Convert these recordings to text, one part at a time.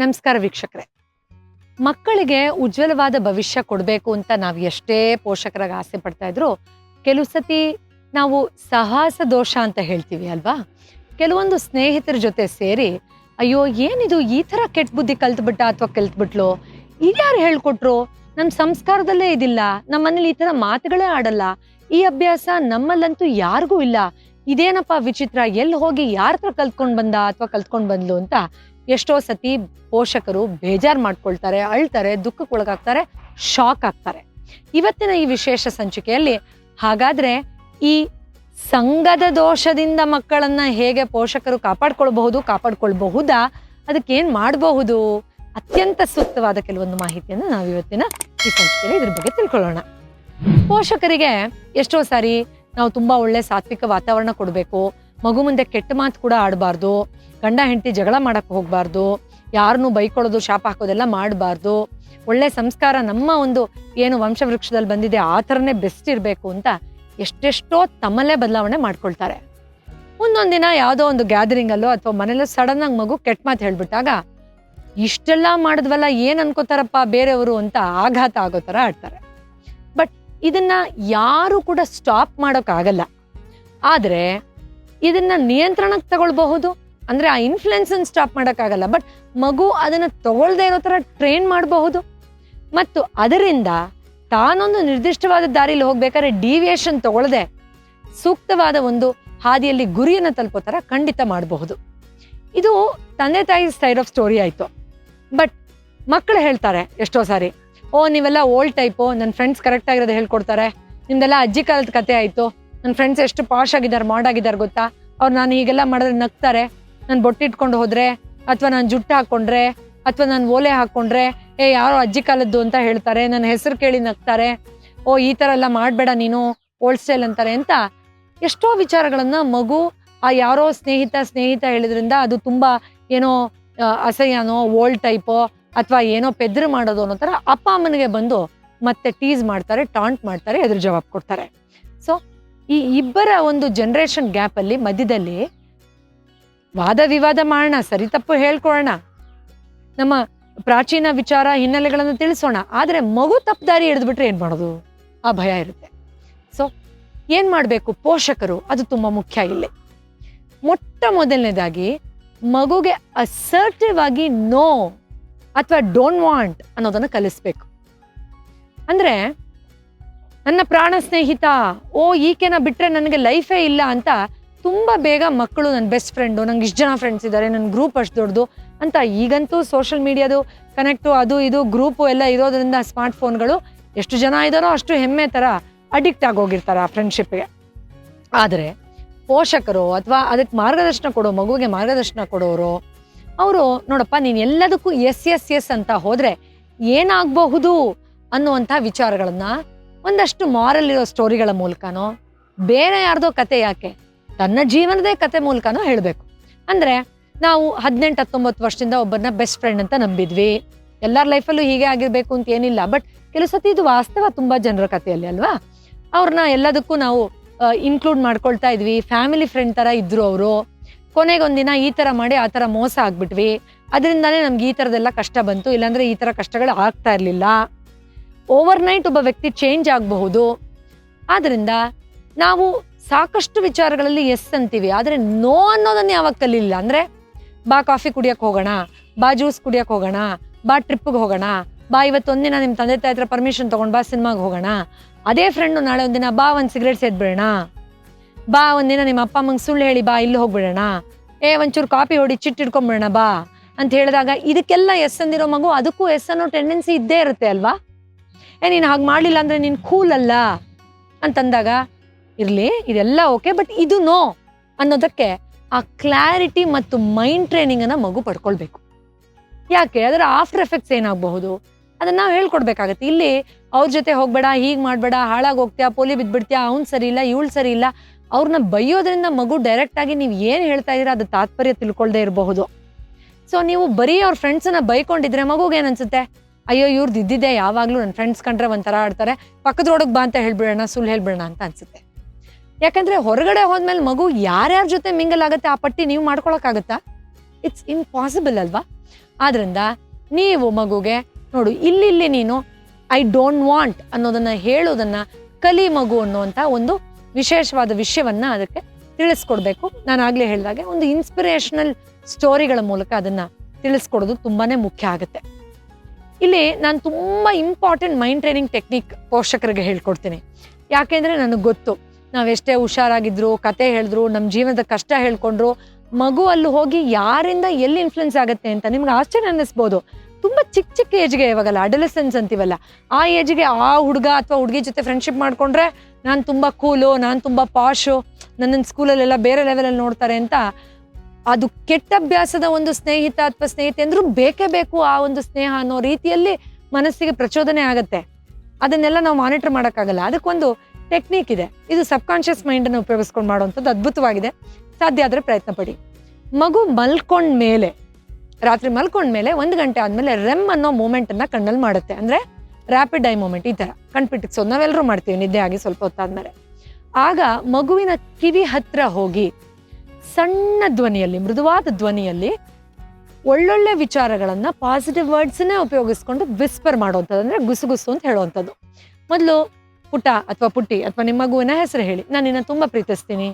ನಮಸ್ಕಾರ ವೀಕ್ಷಕರೇ. ಮಕ್ಕಳಿಗೆ ಉಜ್ವಲವಾದ ಭವಿಷ್ಯ ಕೊಡಬೇಕು ಅಂತ ನಾವು ಎಷ್ಟೇ ಪೋಷಕರಾಗಿ ಆಸೆ ಪಡ್ತಾ ಇದ್ರು ಕೆಲವು ಸತಿ ನಾವು ಸಾಹಸ ದೋಷ ಅಂತ ಹೇಳ್ತೀವಿ ಅಲ್ವಾ? ಕೆಲವೊಂದು ಸ್ನೇಹಿತರ ಜೊತೆ ಸೇರಿ, ಅಯ್ಯೋ, ಏನಿದು ಈ ಥರ ಕೆಟ್ಟ ಬುದ್ಧಿ ಕಲ್ತ್ಬಿಟ್ಟ ಅಥವಾ ಕಲ್ತ್ಬಿಟ್ಲು? ಇದ್ಯಾರು ಹೇಳ್ಕೊಟ್ರು? ನಮ್ಮ ಸಂಸ್ಕಾರದಲ್ಲೇ ಇದಿಲ್ಲ ನಮ್ಮ ಈ ಥರ ಮಾತುಗಳೇ ಆಡಲ್ಲ, ಈ ಅಭ್ಯಾಸ ನಮ್ಮಲ್ಲಂತೂ ಯಾರಿಗೂ ಇಲ್ಲ. ಇದೇನಪ್ಪ ವಿಚಿತ್ರ ಎಲ್ಲಿ ಹೋಗಿ ಯಾರ ಹತ್ರ ಕಲ್ತ್ಕೊಂಡು ಬಂದ ಅಥವಾ ಕಲ್ತ್ಕೊಂಡು ಬಂದ್ಲು? ಅಂತ ಎಷ್ಟೋ ಸತಿ ಪೋಷಕರು ಬೇಜಾರು ಮಾಡ್ಕೊಳ್ತಾರೆ, ಅಳ್ತಾರೆ, ದುಃಖಕ್ಕೊಳಗಾಗ್ತಾರೆ ಶಾಕ್ ಆಗ್ತಾರೆ. ಇವತ್ತಿನ ಈ ವಿಶೇಷ ಸಂಚಿಕೆಯಲ್ಲಿ ಹಾಗಾದ್ರೆ ಈ ಸಂಘದ ದೋಷದಿಂದ ಮಕ್ಕಳನ್ನ ಹೇಗೆ ಪೋಷಕರು ಕಾಪಾಡ್ಕೊಳ್ಬಹುದು, ಕಾಪಾಡ್ಕೊಳ್ಬಹುದಾ ಅದಕ್ಕೆ ಏನ್ ಮಾಡಬಹುದು, ಅತ್ಯಂತ ಸೂಕ್ತವಾದ ಕೆಲವೊಂದು ಮಾಹಿತಿಯನ್ನು ನಾವು ಇವತ್ತಿನ ಈ ಸಂಚಿಕೆಯಲ್ಲಿ ಇದ್ರ ಬಗ್ಗೆ ತಿಳ್ಕೊಳ್ಳೋಣ. ಪೋಷಕರಿಗೆ ಎಷ್ಟೋ ಸಾರಿ ನಾವು ತುಂಬಾ ಒಳ್ಳೆ ಸಾತ್ವಿಕ ವಾತಾವರಣ ಕೊಡಬೇಕು ಮಗು ಮುಂದೆ ಕೆಟ್ಟ ಮಾತು ಕೂಡ ಆಡಬಾರ್ದು. ಗಂಡ, ಹೆಂಡತಿ ಜಗಳ ಮಾಡಕ್ಕೆ ಹೋಗಬಾರ್ದು. ಯಾರನ್ನೂ ಬೈಕೊಳ್ಳೋದು, ಶಾಪ ಹಾಕೋದೆಲ್ಲ ಮಾಡಬಾರ್ದು. ಒಳ್ಳೆ ಸಂಸ್ಕಾರ ನಮ್ಮ ಒಂದು ಏನು ವಂಶವೃಕ್ಷದಲ್ಲಿ ಬಂದಿದೆ, ಆ ಥರನೇ ಬೆಸ್ಟ್ ಇರಬೇಕು ಅಂತ ಎಷ್ಟೆಷ್ಟೋ ತಮ್ಮಲ್ಲೇ ಬದಲಾವಣೆ ಮಾಡ್ಕೊಳ್ತಾರೆ. ಒಂದೊಂದು ದಿನ ಯಾವುದೋ ಒಂದು ಗ್ಯಾದರಿಂಗಲ್ಲೋ ಅಥವಾ ಮನೇಲೋ ಸಡನ್ ಆಗಿ ಮಗು ಕೆಟ್ಟ ಮಾತು ಹೇಳ್ಬಿಟ್ಟಾಗ, ಇಷ್ಟೆಲ್ಲ ಮಾಡಿದ್ವಲ್ಲ ಏನು ಅನ್ಕೋತಾರಪ್ಪ ಬೇರೆಯವರು? ಅಂತ ಆಘಾತ ಆಗೋ ಥರ ಆಡ್ತಾರೆ. ಬಟ್ ಇದನ್ನು ಯಾರು ಕೂಡ ಸ್ಟಾಪ್ ಮಾಡೋಕ್ಕಾಗಲ್ಲ. ಆದ್ರೆ ಇದನ್ನ ನಿಯಂತ್ರಣಕ್ಕೆ ತಗೊಳ್ಬಹುದು. ಅಂದ್ರೆ ಆ ಇನ್ಫ್ಲುಯೆನ್ಸ್ ಸ್ಟಾಪ್ ಮಾಡೋಕ್ಕಾಗಲ್ಲ. ಬಟ್ ಮಗು ಅದನ್ನ ತಗೊಳ್ದೆ ಇರೋ ತರ ಟ್ರೈನ್ ಮಾಡಬಹುದು. ಮತ್ತು ಅದರಿಂದ ತಾನೊಂದು ನಿರ್ದಿಷ್ಟವಾದ ದಾರಿಯಲ್ಲಿ ಹೋಗ್ಬೇಕಾದ್ರೆ ಡಿವಿಯೇಷನ್ ತಗೊಳ್ಳದೆ ಸೂಕ್ತವಾದ ಒಂದು ಹಾದಿಯಲ್ಲಿ ಗುರಿಯನ್ನು ತಲುಪೋ ತರ ಖಂಡಿತ ಮಾಡಬಹುದು. ಇದು ತಂದೆ ತಾಯಿ ಸ್ಟೈಲ್ ಆಫ್ ಸ್ಟೋರಿ ಆಯ್ತು. ಬಟ್ ಮಕ್ಕಳು ಹೇಳ್ತಾರೆ ಎಷ್ಟೋ ಸಾರಿ, ಓ, ನೀವೆಲ್ಲ ಓಲ್ಡ್ ಟೈಪು ನನ್ನ ಫ್ರೆಂಡ್ಸ್ ಕರೆಕ್ಟ್ ಆಗಿರೋದು ಹೇಳ್ಕೊಡ್ತಾರೆ. ನಿಮ್ದೆಲ್ಲ ಅಜ್ಜಿ ಕಾಲದ ಕತೆ ಆಯ್ತು. ನನ್ನ ಫ್ರೆಂಡ್ಸ್ ಎಷ್ಟು ಪಾಶ್ ಆಗಿದ್ದಾರೆ ಮಾಡಾಗಿದ್ದಾರೆ ಗೊತ್ತಾ? ಅವ್ರು ನಾನು ಹೀಗೆಲ್ಲ ಮಾಡಿದ್ರೆ ನಗ್ತಾರೆ. ನಾನು ಬೊಟ್ಟಿಟ್ಕೊಂಡು ಹೋದ್ರೆ, ಅಥವಾ ನಾನು ಜುಟ್ಟು ಹಾಕೊಂಡ್ರೆ, ಅಥವಾ ನಾನು ಓಲೆ ಹಾಕೊಂಡ್ರೆ, ಏ, ಯಾರೋ ಅಜ್ಜಿ ಕಾಲದ್ದು ಅಂತ ಹೇಳ್ತಾರೆ ನನ್ನ ಹೆಸರು ಕೇಳಿ ನಗ್ತಾರೆ. ಓ, ಈ ಥರ ಎಲ್ಲ ಮಾಡಬೇಡ ನೀನು ಓಲ್ಡ್ ಅಂತಾರೆ ಅಂತ ಎಷ್ಟೋ ವಿಚಾರಗಳನ್ನ ಮಗು, ಆ ಯಾರೋ ಸ್ನೇಹಿತ ಸ್ನೇಹಿತ ಹೇಳಿದ್ರಿಂದ ಅದು ತುಂಬಾ ಏನೋ ಅಸಹ್ಯನೋ ಓಲ್ಡ್ ಟೈಪೋ ಅಥವಾ ಏನೋ ಪೆದ್ರು ಮಾಡೋದು ಅನ್ನೋ ಥರ ಅಪ್ಪ ಅಮ್ಮನಿಗೆ ಬಂದು ಮತ್ತೆ ಟೀಸ್ ಮಾಡ್ತಾರೆ ಟಾಂಟ್ ಮಾಡ್ತಾರೆ, ಎದುರು ಜವಾಬ್ ಕೊಡ್ತಾರೆ. ಸೊ ಈ ಇಬ್ಬರ ಒಂದು ಜನರೇಷನ್ ಗ್ಯಾಪ್ ಅಲ್ಲಿ ಮಧ್ಯದಲ್ಲಿ ವಾದ ವಿವಾದ ಮಾಡೋಣ, ಸರಿ ತಪ್ಪು ಹೇಳ್ಕೊಳ್ಳೋಣ. ನಮ್ಮ ಪ್ರಾಚೀನ ವಿಚಾರ, ಹಿನ್ನೆಲೆಗಳನ್ನು ತಿಳಿಸೋಣ. ಆದರೆ ಮಗು ತಪ್ಪು ದಾರಿ ಹಿಡಿದ್ಬಿಟ್ರೆ ಏನು ಮಾಡೋದು? ಆ ಭಯ ಇರುತ್ತೆ. ಸೊ ಏನು ಮಾಡಬೇಕು? ಪೋಷಕರು, ಅದು ತುಂಬ ಮುಖ್ಯ ಇಲ್ಲಿ. ಮೊಟ್ಟ ಮೊದಲನೇದಾಗಿ, ಮಗುಗೆ ಅಸರ್ಟಿವ್ ಆಗಿ ನೋ ಅಥವಾ ಡೋಂಟ್ ವಾಂಟ್ ಅನ್ನೋದನ್ನು ಕಲಿಸ್ಬೇಕು. ಅಂದ್ರೆ ನನ್ನ ಪ್ರಾಣ ಸ್ನೇಹಿತ, ಓ, ಈಕೆನ ಬಿಟ್ಟರೆ ನನಗೆ ಲೈಫೇ ಇಲ್ಲ ಅಂತ ತುಂಬ ಬೇಗ ಮಕ್ಕಳು ನನ್ನ ಬೆಸ್ಟ್ ಫ್ರೆಂಡು ನಂಗೆ ಇಷ್ಟು ಜನ ಫ್ರೆಂಡ್ಸ್ ಇದ್ದಾರೆ, ನನ್ನ ಗ್ರೂಪ್ ಅಷ್ಟು ದೊಡ್ಡದು ಅಂತ ಈಗಂತೂ ಸೋಷಿಯಲ್ ಮೀಡಿಯಾದು ಕನೆಕ್ಟು ಅದು ಇದು ಗ್ರೂಪು ಎಲ್ಲ ಇರೋದ್ರಿಂದ ಸ್ಮಾರ್ಟ್ ಫೋನ್ಗಳು ಎಷ್ಟು ಜನ ಇದ್ದಾರೋ ಅಷ್ಟು ಹೆಮ್ಮೆ ಥರ ಅಡಿಕ್ಟ್ ಆಗೋಗಿರ್ತಾರೆ ಆ ಫ್ರೆಂಡ್ಶಿಪ್ಗೆ ಆದರೆ ಪೋಷಕರು ಅಥವಾ ಅದಕ್ಕೆ ಮಾರ್ಗದರ್ಶನ ಕೊಡೋ, ಮಗುವಿಗೆ ಮಾರ್ಗದರ್ಶನ ಕೊಡೋರು, ಅವರು ನೋಡಪ್ಪ, ನೀನು ಎಲ್ಲದಕ್ಕೂ ಎಸ್ ಎಸ್ ಎಸ್ ಅಂತ ಹೋದರೆ ಏನಾಗಬಹುದು ಅನ್ನುವಂಥ ವಿಚಾರಗಳನ್ನ ಒಂದಷ್ಟು ಮಾರಲ್ ಇರೋ ಸ್ಟೋರಿಗಳ ಮೂಲಕನೋ, ಬೇರೆ ಯಾರ್ದೋ ಕತೆ ಯಾಕೆ, ತನ್ನ ಜೀವನದೇ ಕತೆ ಮೂಲಕನೋ ಹೇಳಬೇಕು. ಅಂದರೆ ನಾವು ಹದಿನೆಂಟು, ಹತ್ತೊಂಬತ್ತು ವರ್ಷದಿಂದ ಒಬ್ಬರನ್ನ ಬೆಸ್ಟ್ ಫ್ರೆಂಡ್ ಅಂತ ನಂಬಿದ್ವಿ. ಎಲ್ಲರ ಲೈಫಲ್ಲೂ ಹೀಗೆ ಆಗಿರಬೇಕು ಅಂತ ಏನಿಲ್ಲ ಬಟ್ ಕೆಲವು ಸತಿ ಇದು ವಾಸ್ತವ ತುಂಬ ಜನರ ಕಥೆಯಲ್ಲಿ ಅಲ್ವಾ? ಅವ್ರನ್ನ ಎಲ್ಲದಕ್ಕೂ ನಾವು ಇನ್ಕ್ಲೂಡ್ ಮಾಡ್ಕೊಳ್ತಾ ಇದ್ವಿ. ಫ್ಯಾಮಿಲಿ ಫ್ರೆಂಡ್ ಥರ ಇದ್ರು ಅವರು. ಕೊನೆಗೊಂದಿನ ಈ ಥರ ಮಾಡಿ ಆ ಥರ ಮೋಸ ಆಗ್ಬಿಟ್ವಿ. ಅದರಿಂದಾನೇ ನಮ್ಗೆ ಈ ಥರದೆಲ್ಲ ಕಷ್ಟ ಬಂತು. ಇಲ್ಲಾಂದರೆ ಈ ಥರ ಕಷ್ಟಗಳು ಆಗ್ತಾ ಇರ್ಲಿಲ್ಲ. ಓವರ್ ನೈಟ್ ಒಬ್ಬ ವ್ಯಕ್ತಿ ಚೇಂಜ್ ಆಗಬಹುದು. ಆದ್ದರಿಂದ ನಾವು ಸಾಕಷ್ಟು ವಿಚಾರಗಳಲ್ಲಿ ಎಸ್ ಅಂತೀವಿ. ಆದರೆ ನೋ ಅನ್ನೋದನ್ನು ಯಾವಾಗ ಕಲೀಲಿಲ್ಲ? ಅಂದರೆ ಬಾ ಕಾಫಿ ಕುಡಿಯೋಕ್ಕೆ ಹೋಗೋಣ, ಬಾ ಜ್ಯೂಸ್ ಕುಡಿಯೋಕೆ ಹೋಗೋಣ, ಬಾ ಟ್ರಿಪ್ಗೆ ಹೋಗೋಣ, ಬಾ ಇವತ್ತೊಂದಿನ ನಿಮ್ಮ ತಂದೆ ತಾಯಿ ಹತ್ರ ಪರ್ಮಿಷನ್ ತೊಗೊಂಡು ಬಾ ಸಿನಿಮಾಗೆ ಹೋಗೋಣ, ಅದೇ ಫ್ರೆಂಡು ನಾಳೆ ಒಂದಿನ ಬಾ ಒಂದು ಸಿಗರೇಟ್ ಸೇದ್ಬಿಡೋಣ, ಬಾ ಒಂದಿನ ನಿಮ್ಮ ಅಪ್ಪ ಅಮ್ಮಂಗೆ ಸುಳ್ಳು ಹೇಳಿ ಬಾ ಇಲ್ಲಿ ಹೋಗ್ಬಿಡೋಣ, ಏ ಒಂಚೂರು ಕಾಪಿ ಹೊಡಿ, ಚಿಟ್ ಇಟ್ಕೊಂಡ್ಬಿಡೋಣ ಬಾ ಅಂತ ಹೇಳಿದಾಗ ಇದಕ್ಕೆಲ್ಲ ಎಸ್ ಅಂದಿರೋ ಮಗು ಅದಕ್ಕೂ ಎಸ್ ಅನ್ನೋ ಟೆಂಡೆನ್ಸಿ ಇದ್ದೇ ಇರುತ್ತೆ ಅಲ್ವಾ? ಏ, ನೀನು ಹಾಗೆ ಮಾಡಲಿಲ್ಲ ಅಂದರೆ ನೀನು ಕೂಲ್ ಅಲ್ಲ ಅಂತಂದಾಗ, ಇರಲಿ, ಇದೆಲ್ಲ ಓಕೆ ಬಟ್ ಇದು ನೋ ಅನ್ನೋದಕ್ಕೆ ಆ ಕ್ಲಾರಿಟಿ ಮತ್ತು ಮೈಂಡ್ ಟ್ರೈನಿಂಗನ್ನು ಮಗು ಪಡ್ಕೊಳ್ಬೇಕು. ಯಾಕೆ? ಅದರ ಆಫ್ಟರ್ ಎಫೆಕ್ಟ್ಸ್ ಏನಾಗಬಹುದು? ಅದನ್ನ ನಾವು ಹೇಳ್ಕೊಡ್ಬೇಕಾಗತ್ತೆ. ಇಲ್ಲಿ ಅವ್ರ ಜೊತೆ ಹೋಗ್ಬೇಡ, ಹೀಗೆ ಮಾಡಬೇಡ, ಹಾಳಾಗಿ ಹೋಗ್ತೀಯಾ, ಪೋಲಿ ಬಿದ್ದುಬಿಡ್ತೀಯಾ ಅವ್ನು ಸರಿ ಇಲ್ಲ ಇವಳು ಸರಿ ಇಲ್ಲ ಅವ್ರನ್ನ ಬೈಯೋದ್ರಿಂದ ಮಗು ಡೈರೆಕ್ಟ್ ಆಗಿ ನೀವು ಏನು ಹೇಳ್ತಾ ಇದ್ದೀರಾ, ಅದು ತಾತ್ಪರ್ಯ ತಿಳ್ಕೊಳ್ದೇ ಇರಬಹುದು. ಸೊ ನೀವು ಬರೀ ಅವ್ರ ಫ್ರೆಂಡ್ಸನ್ನು ಬೈಕೊಂಡಿದ್ರೆ ಮಗುಗೆ ಏನನ್ಸುತ್ತೆ ಅಯ್ಯೋ ಇವ್ರದ್ದು ಇದ್ದಿದ್ದೆ ಯಾವಾಗಲೂ ನನ್ನ ಫ್ರೆಂಡ್ಸ್ ಕಂಡ್ರೆ ಒಂಥರ ಆಡ್ತಾರೆ. ಪಕ್ಕದ ರೋಡಕ್ಕೆ ಬಾ ಅಂತ ಹೇಳ್ಬಿಡೋಣ, ಸುಳ್ಳು ಹೇಳ್ಬಿಡೋಣ ಅಂತ ಅನ್ಸುತ್ತೆ. ಯಾಕಂದ್ರೆ ಹೊರಗಡೆ ಹೋದ್ಮೇಲೆ ಮಗು ಯಾರ್ಯಾರ ಜೊತೆ ಮಿಂಗಲ್ ಆಗುತ್ತೆ, ಆ ಪಟ್ಟಿ ನೀವು ಮಾಡ್ಕೊಳಕ್ಕಾಗತ್ತಾ? ಇಟ್ಸ್ ಇಂಪಾಸಿಬಲ್ ಅಲ್ವಾ? ಆದ್ರಿಂದ ನೀವು ಮಗುಗೆ, ನೋಡು, ಇಲ್ಲಿ ನೀನು ಐ ಡೋಂಟ್ ವಾಂಟ್ ಅನ್ನೋದನ್ನ ಹೇಳೋದನ್ನ ಕಲಿ ಮಗು ಅನ್ನುವಂಥ ಒಂದು ವಿಶೇಷವಾದ ವಿಷಯವನ್ನ ಅದಕ್ಕೆ ತಿಳಿಸ್ಕೊಡ್ಬೇಕು. ನಾನು ಆಗಲೇ ಹೇಳಿದಾಗೆ ಒಂದು ಇನ್ಸ್ಪಿರೇಷನಲ್ ಸ್ಟೋರಿಗಳ ಮೂಲಕ ಅದನ್ನು ತಿಳಿಸ್ಕೊಡೋದು ತುಂಬಾ ಮುಖ್ಯ ಆಗುತ್ತೆ. ಇಲ್ಲಿ ನಾನು ತುಂಬ ಇಂಪಾರ್ಟೆಂಟ್ ಮೈಂಡ್ ಟ್ರೈನಿಂಗ್ ಟೆಕ್ನಿಕ್ ಪೋಷಕರಿಗೆ ಹೇಳ್ಕೊಡ್ತೀನಿ. ಯಾಕೆಂದರೆ ನನಗೆ ಗೊತ್ತು, ನಾವೆಷ್ಟೇ ಹುಷಾರಾಗಿದ್ರು, ಕತೆ ಹೇಳಿದ್ರು ನಮ್ಮ ಜೀವನದ ಕಷ್ಟ ಹೇಳ್ಕೊಂಡ್ರು, ಮಗು ಅಲ್ಲಿ ಹೋಗಿ ಯಾರಿಂದ ಎಲ್ಲಿ ಇನ್ಫ್ಲುಯೆನ್ಸ್ ಆಗುತ್ತೆ ಅಂತ ನಿಮ್ಗೆ ಆಶ್ಚರ್ಯ ಅನ್ನಿಸ್ಬೋದು. ತುಂಬ ಚಿಕ್ಕ ಚಿಕ್ಕ ಏಜ್ಗೆ ಇವಾಗಲ್ಲ ಅಡಲಸೆನ್ಸ್ ಅಂತೀವಲ್ಲ, ಆ ಏಜ್ಗೆ ಆ ಹುಡುಗ ಅಥವಾ ಹುಡುಗಿ ಜೊತೆ ಫ್ರೆಂಡ್ಶಿಪ್ ಮಾಡಿಕೊಂಡ್ರೆ ನಾನು ತುಂಬ ಕೂಲು ನಾನು ತುಂಬ ಪಾಶು ನನ್ನ ಸ್ಕೂಲಲ್ಲೆಲ್ಲ ಬೇರೆ ಲೆವೆಲಲ್ಲಿ ನೋಡ್ತಾರೆ ಅಂತ ಅದು ಕೆಟ್ಟ ಅಭ್ಯಾಸದ ಒಂದು ಸ್ನೇಹಿತ ಅಥವಾ ಸ್ನೇಹಿತೆ ಅಂದ್ರೂ ಬೇಕೇ ಬೇಕು ಆ ಒಂದು ಸ್ನೇಹ ಅನ್ನೋ ರೀತಿಯಲ್ಲಿ ಮನಸ್ಸಿಗೆ ಪ್ರಚೋದನೆ ಆಗತ್ತೆ. ಅದನ್ನೆಲ್ಲ ನಾವು ಮಾನಿಟರ್ ಮಾಡೋಕ್ಕಾಗಲ್ಲ. ಅದಕ್ಕೊಂದು ಟೆಕ್ನಿಕ್ ಇದೆ. ಇದು ಸಬ್ ಕಾನ್ಶಿಯಸ್ ಮೈಂಡ್ ಅನ್ನು ಉಪಯೋಗಿಸ್ಕೊಂಡು ಮಾಡುವಂಥದ್ದು ಅದ್ಭುತವಾಗಿದೆ. ಸಾಧ್ಯ ಆದರೆ ಪ್ರಯತ್ನ ಪಡಿ. ಮಗು ಮಲ್ಕೊಂಡ ಮೇಲೆ, ರಾತ್ರಿ ಮಲ್ಕೊಂಡ ಮೇಲೆ ಒಂದು ಗಂಟೆ ಆದ್ಮೇಲೆ ರೆಮ್ ಅನ್ನೋ ಮೂಮೆಂಟ್ ಅನ್ನ ಕಣ್ಣಲ್ಲಿ ಮಾಡುತ್ತೆ. ಅಂದ್ರೆ ರ್ಯಾಪಿಡ್ ಐ ಮೂಮೆಂಟ್ ಈ ತರ. ಕಣ್ಪಿಟ್ಟಿಕ್ಸೋದು ನಾವೆಲ್ಲರೂ ಮಾಡ್ತೀವಿ ನಿದ್ದೆ ಆಗಿ ಸ್ವಲ್ಪ ಹೊತ್ತಾದ್ಮೇಲೆ. ಆಗ ಮಗುವಿನ ಕಿವಿ ಹತ್ರ ಹೋಗಿ ಸಣ್ಣ ಧ್ವನಿಯಲ್ಲಿ, ಮೃದುವಾದ ಧ್ವನಿಯಲ್ಲಿ ಒಳ್ಳೊಳ್ಳೆ ವಿಚಾರಗಳನ್ನು ಪಾಸಿಟಿವ್ ವರ್ಡ್ಸನ್ನೇ ಉಪಯೋಗಿಸ್ಕೊಂಡು ವಿಸ್ಪರ್ ಮಾಡುವಂಥದ್ದು, ಅಂದ್ರೆ ಗುಸುಗುಸು ಅಂತ ಹೇಳುವಂಥದ್ದು. ಮೊದಲು ಪುಟ ಅಥವಾ ಪುಟ್ಟಿ, ಅಥವಾ ನಿಮ್ಮ ಮಗುವಿನ ಹೆಸರು ಹೇಳಿ. ನಾನು ನಿನ್ನ ತುಂಬ ಪ್ರೀತಿಸ್ತೀನಿ.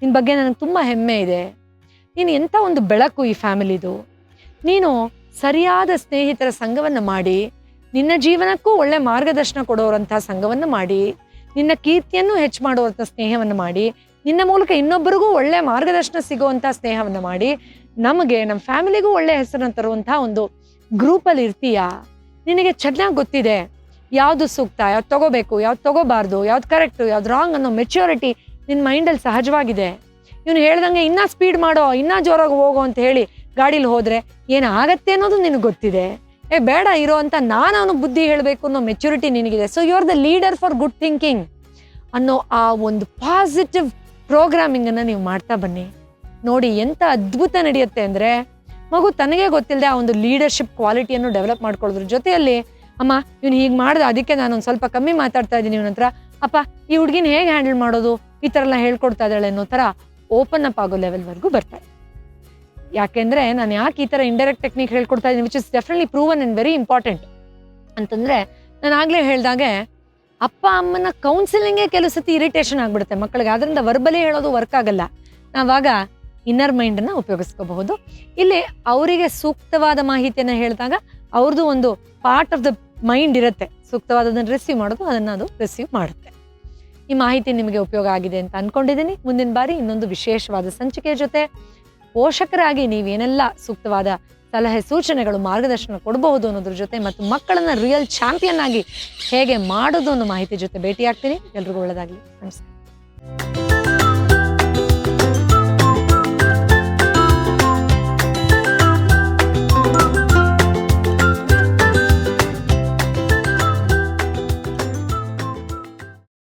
ನಿನ್ನ ಬಗ್ಗೆ ನನಗೆ ತುಂಬ ಹೆಮ್ಮೆ ಇದೆ. ನೀನು ಎಂಥ ಒಂದು ಬೆಳಕು ಈ ಫ್ಯಾಮಿಲಿದು? ನೀನು ಸರಿಯಾದ ಸ್ನೇಹಿತರ ಸಂಘವನ್ನು ಮಾಡಿ, ನಿನ್ನ ಜೀವನಕ್ಕೂ ಒಳ್ಳೆ ಮಾರ್ಗದರ್ಶನ ಕೊಡೋರಂತಹ ಸಂಘವನ್ನು ಮಾಡಿ, ನಿನ್ನ ಕೀರ್ತಿಯನ್ನು ಹೆಚ್ಚು ಮಾಡುವಂಥ ಸ್ನೇಹವನ್ನು ಮಾಡಿ ನಿನ್ನ ಮೂಲಕ ಇನ್ನೊಬ್ಬರಿಗೂ ಒಳ್ಳೆ ಮಾರ್ಗದರ್ಶನ ಸಿಗುವಂಥ ಸ್ನೇಹವನ್ನು ಮಾಡಿ ನಮಗೆ ನಮ್ಮ ಫ್ಯಾಮಿಲಿಗೂ ಒಳ್ಳೆ ಹೆಸರನ್ನು ತರುವಂಥ ಒಂದು ಗ್ರೂಪಲ್ಲಿ ಇರ್ತೀಯಾ? ನಿನಗೆ ಚೆನ್ನಾಗಿ ಗೊತ್ತಿದೆ. ಯಾವುದು ಸೂಕ್ತ? ಯಾವ್ದು ತಗೋಬೇಕು? ಯಾವ್ದು ತಗೋಬಾರ್ದು? ಯಾವ್ದು ಕರೆಕ್ಟು ಯಾವ್ದು ರಾಂಗ್ ಅನ್ನೋ ಮೆಚ್ಯೂರಿಟಿ ನಿನ್ನ ಮೈಂಡಲ್ಲಿ ಸಹಜವಾಗಿದೆ. ಇವನು ಹೇಳ್ದಂಗೆ ಇನ್ನೂ ಸ್ಪೀಡ್ ಮಾಡೋ, ಇನ್ನೂ ಜೋರಾಗಿ ಹೋಗೋ ಅಂತ ಹೇಳಿ ಗಾಡೀಲಿ ಹೋದರೆ ಏನಾಗತ್ತೆ ಅನ್ನೋದು ನಿನಗೆ ಗೊತ್ತಿದೆ. ಏ, ಬೇಡ ಇರೋ ಅಂತ ನಾನು ಅವನು ಬುದ್ಧಿ ಹೇಳಬೇಕು ಅನ್ನೋ maturity ನಿನಗಿದೆ. So you are the leader for good thinking ಅನ್ನೋ ಆ ಒಂದು ಪಾಸಿಟಿವ್ ಪ್ರೋಗ್ರಾಮಿಂಗ್ ಅನ್ನ ನೀವು ಮಾಡ್ತಾ ಬನ್ನಿ. ನೋಡಿ ಎಂಥ ಅದ್ಭುತ ನಡೆಯುತ್ತೆ ಅಂದ್ರೆ ಮಗು ತನಗೆ ಗೊತ್ತಿಲ್ಲದೆ ಆ ಒಂದು ಲೀಡರ್ಶಿಪ್ ಕ್ವಾಲಿಟಿಯನ್ನು ಡೆವಲಪ್ ಮಾಡ್ಕೊಳ್ಳೋದ್ರ ಜೊತೆಯಲ್ಲಿ, ಅಮ್ಮ, ಇವ್ನು ಹೀಗೆ ಮಾಡ್ದೆ, ಅದಕ್ಕೆ ನಾನು ಸ್ವಲ್ಪ ಕಮ್ಮಿ ಮಾತಾಡ್ತಾ ಇದ್ದೀನಿ ಇವನ ಹತ್ರ. ಅಪ್ಪ, ಈ ಹುಡುಗಿನ ಹೇಗೆ ಹ್ಯಾಂಡಲ್ ಮಾಡೋದು? ಈ ಥರ ಎಲ್ಲ ಹೇಳ್ಕೊಡ್ತಾ ಇದ್ದಾಳೆ ಅನ್ನೋ ಥರ ಓಪನ್ ಅಪ್ ಆಗೋ ಲೆವೆಲ್ವರೆಗೂ ಬರ್ತಾರೆ ಯಾಕೆಂದ್ರೆ ನಾನು ಯಾಕೆ ಈ ಥರ ಇಂಡೈರೆಕ್ಟ್ ಟೆಕ್ನಿಕ್ ಹೇಳ್ಕೊಡ್ತಾ ಇದ್ದೀನಿ which is definitely proven and very important ಅಂತಂದ್ರೆ ನಾನು ಆಗ್ಲೇ ಹೇಳ್ದಾಗೆ ಅಪ್ಪ ಅಮ್ಮನ ಕೌನ್ಸಿಲಿಂಗೇ ಕೆಲವು ಸತಿ ಇರಿಟೇಷನ್ ಆಗ್ಬಿಡುತ್ತೆ ಮಕ್ಕಳಿಗೆ. ಅದರಿಂದ ವರ್ಬಲಿ ಹೇಳೋದು ವರ್ಕ್ ಆಗಲ್ಲ. ನಾವಾಗ ಇನ್ನರ್ ಮೈಂಡ್ ಅನ್ನ ಉಪಯೋಗಿಸ್ಕೋಬಹುದು. ಇಲ್ಲಿ ಅವರಿಗೆ ಸೂಕ್ತವಾದ ಮಾಹಿತಿಯನ್ನು ಹೇಳಿದಾಗ ಅವ್ರದ್ದು ಒಂದು ಪಾರ್ಟ್ ಆಫ್ ದ ಮೈಂಡ್ ಇರುತ್ತೆ. ಸೂಕ್ತವಾದದನ್ನು ರಿಸೀವ್ ಮಾಡೋದು, ಅದನ್ನ ಅದು ರಿಸೀವ್ ಮಾಡುತ್ತೆ. ಈ ಮಾಹಿತಿ ನಿಮಗೆ ಉಪಯೋಗ ಆಗಿದೆ ಅಂತ ಅನ್ಕೊಂಡಿದ್ದೀನಿ. ಮುಂದಿನ ಬಾರಿ ಇನ್ನೊಂದು ವಿಶೇಷವಾದ ಸಂಚಿಕೆಯ ಜೊತೆ ಪೋಷಕರಾಗಿ ನೀವೇನೆಲ್ಲ ಸೂಕ್ತವಾದ ಸಲಹೆ ಸೂಚನೆಗಳು ಮಾರ್ಗದರ್ಶನ ಕೊಡಬಹುದು ಅನ್ನೋದ್ರ ಜೊತೆ ಮತ್ತು ಮಕ್ಕಳನ್ನ ರಿಯಲ್ ಚಾಂಪಿಯನ್ ಆಗಿ ಹೇಗೆ ಮಾಡೋದು ಅನ್ನೋ ಮಾಹಿತಿ ಜೊತೆ ಭೇಟಿಯಾಗ್ತೀನಿ. ಎಲ್ರಿಗೂ ಒಳ್ಳೆದಾಗಲಿ. ನಮಸ್ಕಾರ.